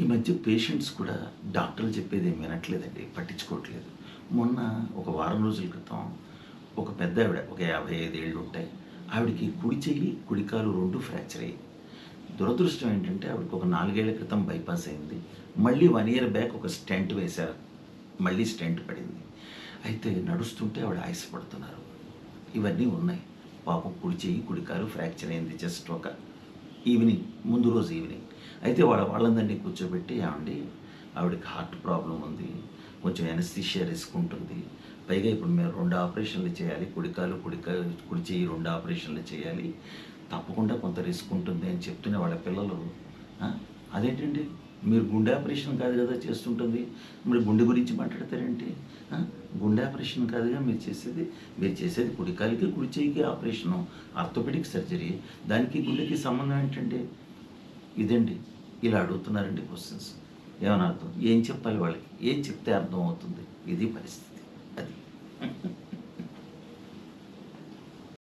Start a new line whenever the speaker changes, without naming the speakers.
ఈ మధ్య పేషెంట్స్ కూడా డాక్టర్లు చెప్పేది ఏం వినట్లేదండి పట్టించుకోవట్లేదు. మొన్న ఒక వారం రోజుల క్రితం ఒక పెద్ద ఆవిడ ఒక యాభై ఐదు ఏళ్ళు ఉంటాయి ఆవిడకి కుడి చెయ్యి కుడికాలు రెండు ఫ్రాక్చర్ అయ్యాయి. దురదృష్టం ఏంటంటే ఆవిడకి ఒక నాలుగేళ్ళ క్రితం బైపాస్ అయింది. మళ్ళీ వన్ ఇయర్ బ్యాక్ ఒక స్టెంట్ వేశారు. మళ్ళీ స్టెంట్ పడింది. అయితే నడుస్తుంటే ఆవిడ ఆయాసపడుతున్నారు. ఇవన్నీ ఉన్నాయి. పాపం కుడి చెయ్యి కుడికాలు ఫ్రాక్చర్ అయింది జస్ట్ ఒక ఈవినింగ్ ముందు రోజు ఈవినింగ్ అయితే వాళ్ళ వాళ్ళందరినీ కూర్చోబెట్టి ఏమండి ఆవిడకి హార్ట్ ప్రాబ్లం ఉంది కొంచెం ఎనస్థిషియా రిస్క్ ఉంటుంది. పైగా ఇప్పుడు మేము రెండు ఆపరేషన్లు చేయాలి కుడికాలు కుడికా కుడి చేయి రెండు ఆపరేషన్లు చేయాలి. తప్పకుండా కొంత రిస్క్ ఉంటుంది అని చెప్తున్న వాళ్ళ పిల్లలు అదేంటండి? మీరు గుండె ఆపరేషన్ కాదు కదా చేస్తుంటుంది? మీరు గుండె గురించి మాట్లాడతారేంటి? గుండె ఆపరేషన్ కాదుగా మీరు చేసేది? మీరు చేసేది కుడికాలికి కుడి చేయికి ఆపరేషను ఆర్థోపెడిక్ సర్జరీ. దానికి గుండెకి సంబంధం ఏంటంటే ఇదండి. ఇలా అడుగుతున్నారండి క్వశ్చన్స్. ఏమని అర్థం? ఏం చెప్పాలి వాళ్ళకి? ఏం చెప్తే అర్థం అవుతుంది? ఇది పరిస్థితి.